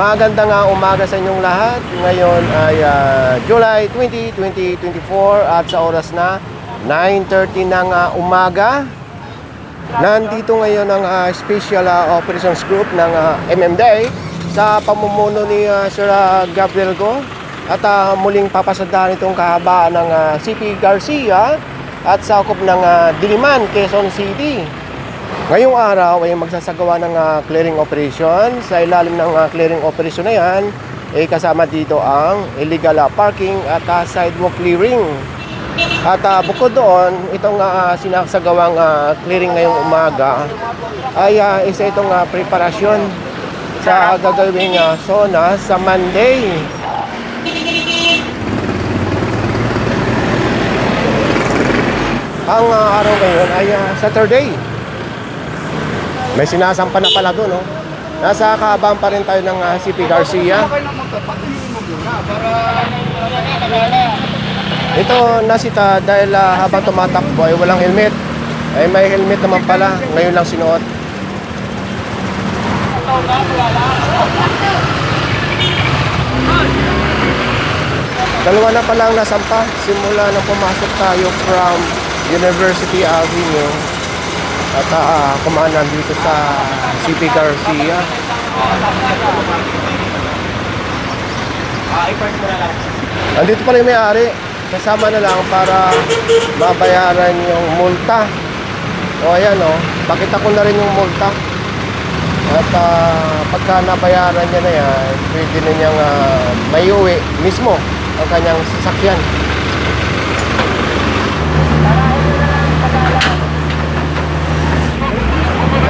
Magandang nga umaga sa inyong lahat. Ngayon ay ah, July 20, 2024 at sa oras na 9.30 ng ah, umaga. Nandito ngayon ang ah, Special ah, Operations Group ng ah, MMDA sa pamumuno ni ah, Sir ah, Gabriel Go at ah, muling papasadahan itong kahabaan ng ah, CP Garcia at sakop ng ah, Diliman, Quezon City. Ngayong araw ay magsasagawa ng ah, clearing operation. Sa ilalim ng ah, clearing operation na yan, ay kasama dito ang illegal ah, parking at ah, sidewalk clearing. At ah, bukod doon, itong uh, sinasagawang ah, clearing ngayong umaga ay ah, isa itong ah, preparasyon sa gagawing ah, SONA sa Monday. Ang ah, araw ngayon ay ah, Saturday. May sinasampa na pala doon, no? Nasa kaabang pa rin tayo ng ah, CP Garcia. Ito nasita dahil ah, habang tumatakbo ay walang helmet. Ay may helmet naman pala, ngayon lang sinuot. Dalawa na pala ang nasampa simula nang pumasok tayo from University Avenue at uh, kumanan dito sa CP Garcia. Andito pala yung may-ari. Kasama na lang para mabayaran yung multa. O ayan o, pakita ko na rin yung multa. At ah, pagka nabayaran niya na yan, pwede na niyang uh, mayuwi mismo ang kanyang sasakyan.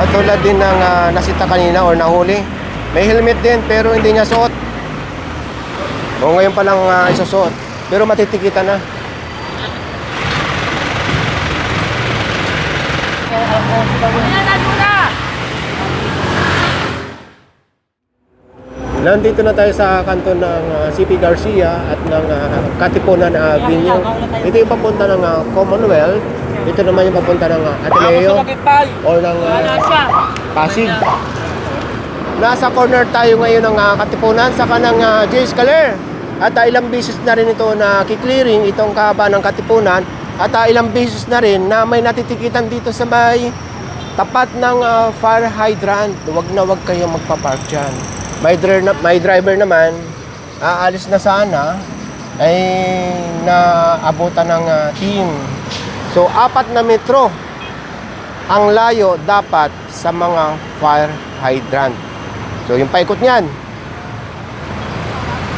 At tulad din ng ah, nasita kanina or nahuli, may helmet din pero hindi niya suot. O ngayon pa lang uh, isusuot. Pero matitikitan na. Nandito na tayo sa kanto ng ah, CP Garcia at ng ah, Katipunan Avenue. Ito yung papunta ng ah, Commonwealth. Ito naman yung papunta ng ah, Ateneo or ng ah, Pasig. Nasa corner tayo ngayon ng ah, Katipunan sa kanang uh, J. Scaler. At ah, ilang beses na rin ito na kiklearing itong kahaba ng Katipunan. At ah, ilang beses na rin na may natitikitan dito sa may tapat ng ah, fire hydrant. Huwag na huwag kayong magpapark dyan. May, driver, na, may driver naman, aalis na sana, ay naabutan ng ah, team. So, apat na metro ang layo dapat sa mga fire hydrant. So, yung paikot niyan,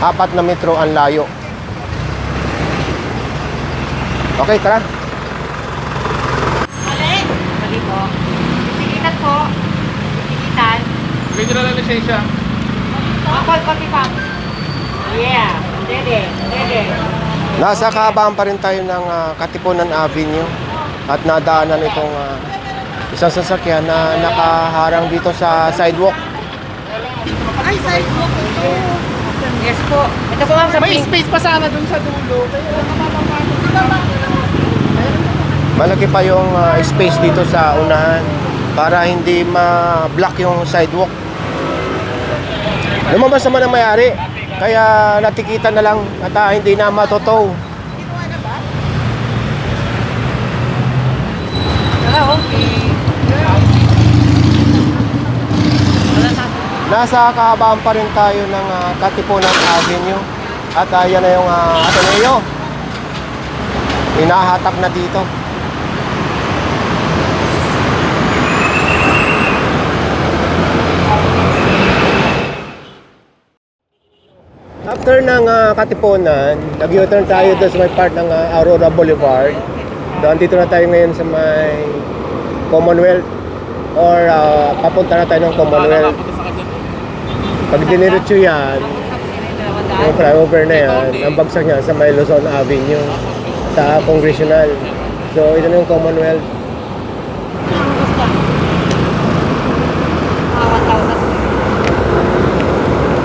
apat na metro ang layo. Okay, tara. Mali. Mali po. Pipilitan po. Pipilitan. Medyo na lang lisensya. Ako, pati pa. Yeah. Dede. Dede. Nasa kahabaan pa rin tayo ng ah, Katipunan Avenue at nadaanan itong ah, isang sasakyan na nakaharang dito sa sidewalk. Ay, sidewalk ito. Yes po. Ito po ma'am sa May pink. space pa sana dun sa dulo. Malaki pa yung ah, space dito sa unahan para hindi ma-block yung sidewalk. Lumabas naman ang may-ari, kaya natikitan na lang at ah, hindi na matotow. Ah, okay. Wala sa Nasa kahabaan pa rin tayo ng ah, Katipunan Avenue at ah, yan na yung uh, Ateneo. Inahatak na dito. After ng ah, Katipunan, nag-U-turn tayo doon sa may part ng ah, Aurora Boulevard. Doon dito na tayo ngayon sa may Commonwealth or ah, papunta na tayo ng Commonwealth. Pag diniretso yan, yung flyover na yan, ang bagsak niya sa may Luzon Avenue sa Congressional. So, ito na yung Commonwealth.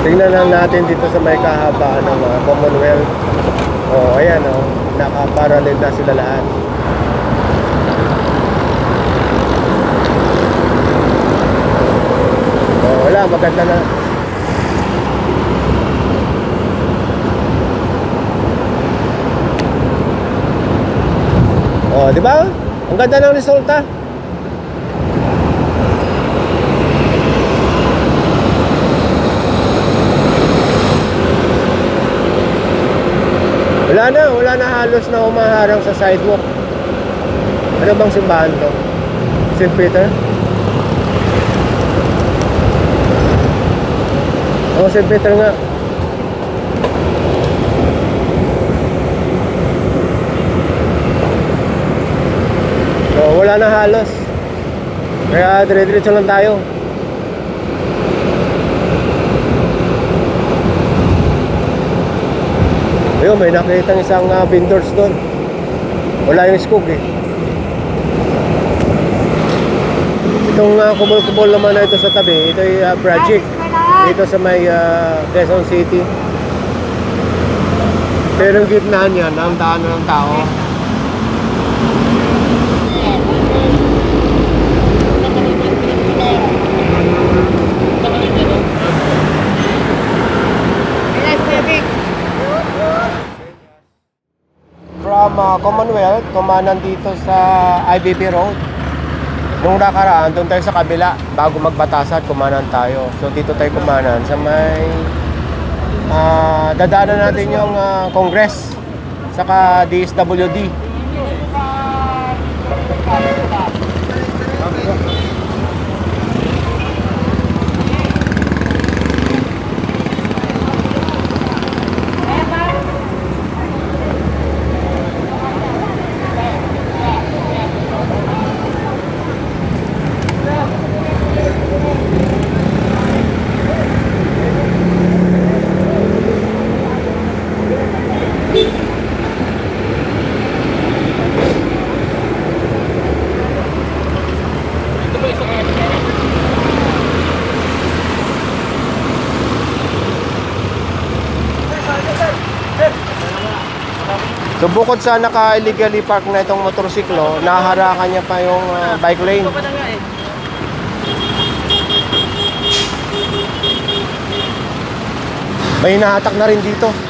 Tingnan lang natin dito sa may kahabaan ng mga Commonwealth. O, oh, ayan o. Oh, nakaparalel na sila lahat. O, oh, wala. Maganda na. O, oh, di ba? Ang ganda ng resulta. Wala na, wala na halos na umaharang sa sidewalk. Ano bang simbahan to? St. Peter? Oo, St. Peter nga. So, wala na halos. Kaya dire-diretso lang tayo. Ayun, may nakita isang uh, vendors doon. Wala yung skog eh. Itong uh, kumul-kumul naman na ito sa tabi, ito ay uh, project. Dito sa may uh, Quezon City. Pero yung gitna niyan, ang daan ng tao. From uh, Commonwealth, kumanan dito sa IBP Road. Nung nakaraan, doon tayo sa kabila, bago magbatasan, kumanan tayo. So dito tayo kumanan sa may... ah dadaanan natin yung ah, Congress, saka DSWD. So bukod sa naka-illegally park na itong motorsiklo, naharakan niya pa yung ah, bike lane. May nahatak na rin dito.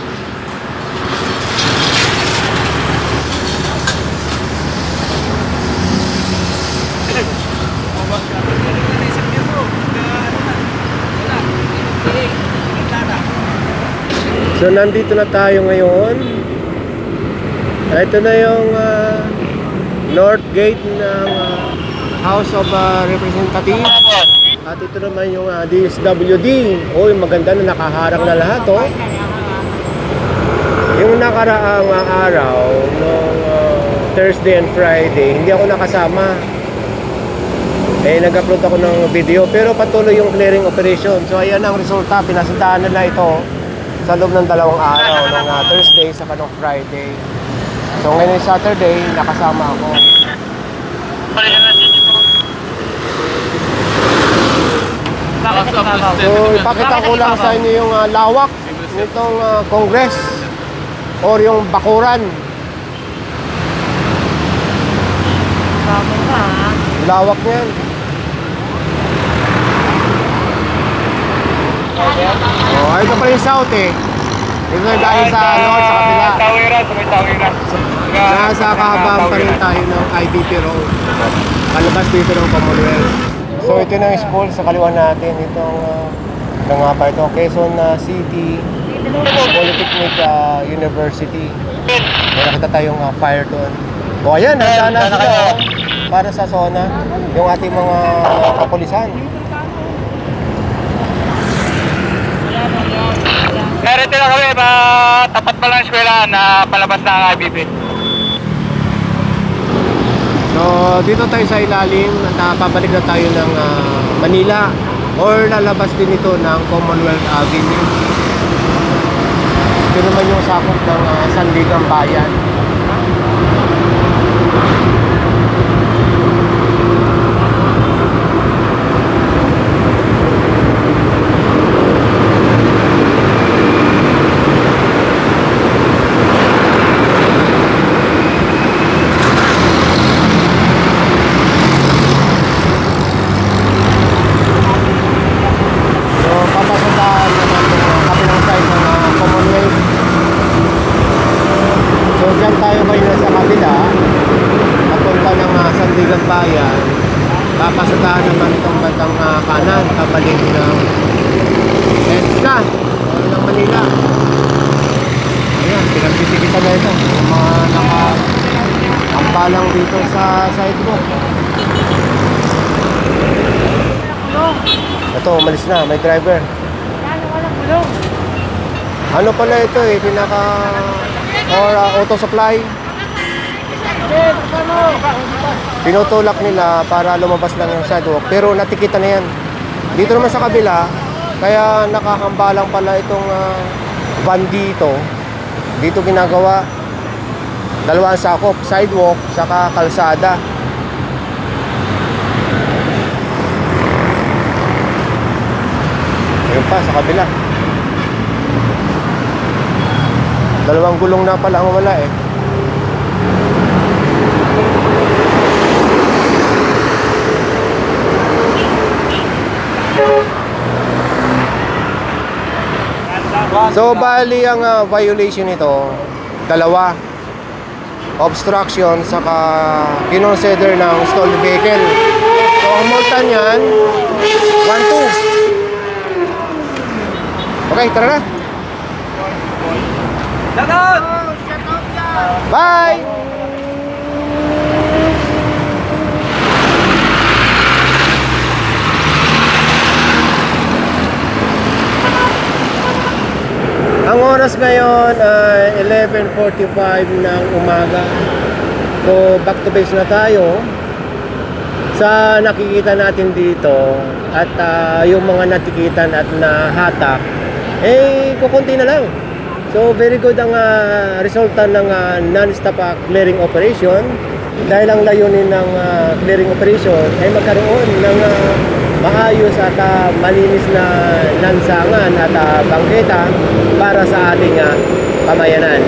So nandito na tayo ngayon. Ito na yung ah, North Gate ng ah, House of ah, Representatives. At ito naman yung ah, DSWD. Uy, maganda na nakaharang na lahat, oh. Yung nakaraang ah, araw, nung ah, Thursday and Friday, hindi ako nakasama. Eh, nag-upload ako ng video, pero patuloy yung clearing operation. So, ayan ang resulta. Pinasadahan nila ito sa loob ng dalawang araw, ng ah, Thursday sa kanong Friday. So, ngayon yung Saturday, nakasama ako. So, ipakita ko lang sa inyo yung ah, lawak nitong ah, Congress or yung bakuran. Lawak niyan. Oh, ito pala yung south eh. Ito na tayo sa north, sa kabila. Tawiran, sa may tawiran. Nasa kahabang pa rin tayo ng IBP Road. Palabas dito ng Commonwealth. So ito na yung school sa kaliwa natin. Itong, uh, ano nga pa ito, Quezon uh, City Polytechnic uh, University. May nakita tayong uh, fire doon. O ayan, handa na sila oh, para sa zona. Yung ating mga kapulisan. Meron lang kami, ba, tapat pa lang eskwela na palabas na ang IBP. So, dito tayo sa ilalim at uh, pabalik na tayo ng ah, Manila or lalabas din ito ng Commonwealth Avenue. Ito naman yung sakop ng uh, Sandigang Bayan. So, papasadahan naman yung uh, kabilang side ng uh, Commonwealth. So, dyan kanan, kabalik ng EDSA, ano ng Manila. Ayan, pinagtitikitan na ito. Yung mga naka ambalang dito sa sidewalk. Ito, umalis na, may driver. Ano pala ito eh, pinaka or uh, auto supply. Tinutulak nila para lumabas lang yung sidewalk pero natikita na yan. Dito naman sa kabila, kaya nakakambalang pala itong uh, van dito. Dito ginagawa dalawang sakop, sidewalk, saka kalsada. Ayun pa, sa kabila. Dalawang gulong na pala ang wala eh. So bali ang ah, violation nito, dalawa. Obstruction saka kinonsider ng stalled vehicle. So ang multa niyan 1-2. Okay, tara na. Bye! Ang oras ngayon ay 11.45 ng umaga. So, back to base na tayo sa nakikita natin dito at ah, yung mga natikitan at nahatak eh kukunti na lang. So very good ang ah, resulta ng ah, non-stop ah, clearing operation dahil ang layunin ng ah, clearing operation ay magkaroon ng ah, maayos at ah, malinis na lansangan at ah, bangketa para sa ating ah, pamayanan.